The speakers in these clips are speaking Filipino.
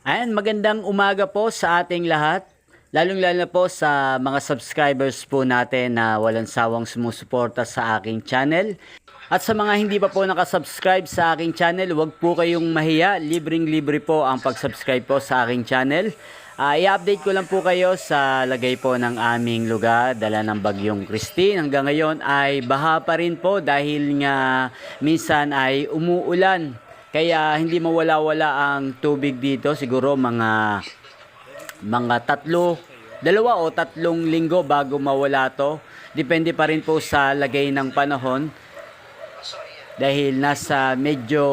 Ayan, magandang umaga po sa ating lahat. Lalong-lalo na po sa mga subscribers po natin na walang sawang sumusuporta sa aking channel. At sa mga hindi pa po nakasubscribe sa aking channel, huwag po kayong mahiya. Libreng-libre po ang pag-subscribe po sa aking channel. Ah, i-update ko lang po kayo sa lagay po ng aming lugar, dala ng bagyong Christine. Hanggang ngayon ay baha pa rin po dahil nga minsan ay umuulan. Kaya hindi mawala-wala ang tubig dito. Siguro mga mga tatlo, dalawa o tatlong linggo bago mawala to. Depende pa rin po sa lagay ng panahon. Dahil nasa medyo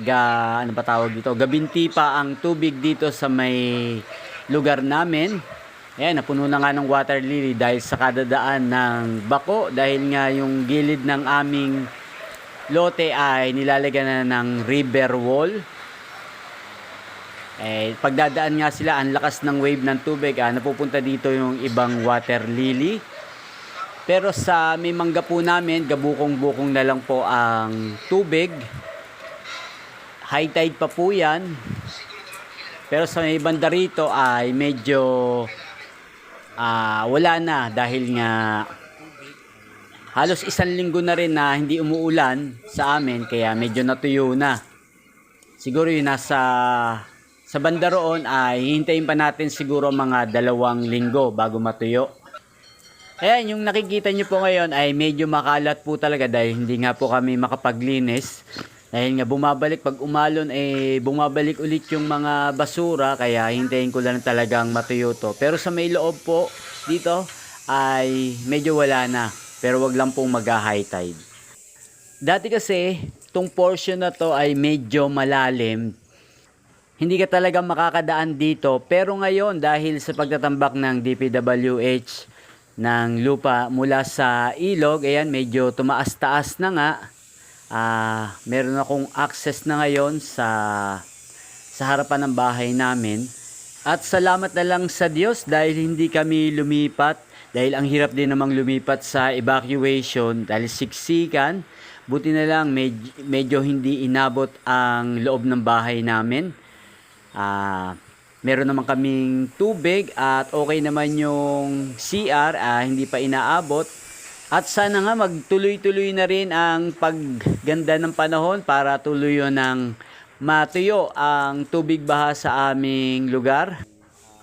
ga ano pa tawag dito, gabinti pa ang tubig dito sa may lugar namin. Ayan, napuno na nga ng water lily dahil sa kadadaan ng bako dahil nga yung gilid ng aming lote ay nilalagyan na ng river wall. Eh, pagdadaan nga sila, ang lakas ng wave ng tubig, ah, napupunta dito yung ibang water lily. Pero sa may mangga po namin, gabukong-bukong na lang po ang tubig. High tide pa po yan. Pero sa may banda rito ay medyo ah, wala na dahil nga halos isang linggo na rin na hindi umuulan sa amin kaya medyo natuyo na. Siguro yung nasa sa banda roon ay hintayin pa natin siguro mga dalawang linggo bago matuyo. Ayan, yung nakikita nyo po ngayon ay medyo makalat po talaga dahil hindi nga po kami makapaglinis. Dahil nga bumabalik, pag umalon eh bumabalik ulit yung mga basura kaya hintayin ko lang talagang matuyo to. Pero sa may loob po dito ay medyo wala na. Pero wag lang pong mag-high tide. Dati kasi, tong portion na to ay medyo malalim. Hindi ka talaga makakadaan dito. Pero ngayon, dahil sa pagtatambak ng DPWH ng lupa mula sa ilog, ayan, medyo tumaas-taas na nga. Ah, meron akong access na ngayon sa sa harapan ng bahay namin. At salamat na lang sa Diyos dahil hindi kami lumipat dahil ang hirap din namang lumipat sa evacuation dahil siksikan. Buti na lang med- medyo hindi inabot ang loob ng bahay namin. Ah, meron naman kaming tubig at okay naman yung CR, ah, hindi pa inaabot. At sana nga magtuloy-tuloy na rin ang pagganda ng panahon para tuloy ng matuyo ang tubig baha sa aming lugar.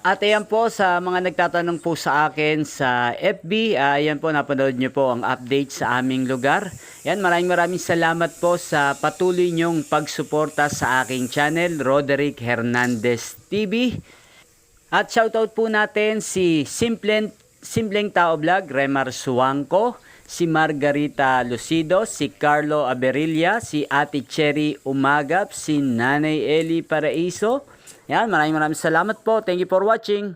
At ayan po sa mga nagtatanong po sa akin sa FB, ah, ayan po napanood nyo po ang update sa aming lugar. Yan, maraming maraming salamat po sa patuloy nyong pagsuporta sa aking channel, Roderick Hernandez TV. At shoutout po natin si Simpleng, Simpleng Tao Vlog, Remar Suangco, si Margarita Lucido, si Carlo Aberilla, si Ate Cherry Umagap, si Nanay Eli Paraiso. Yan, maraming maraming salamat po. Thank you for watching.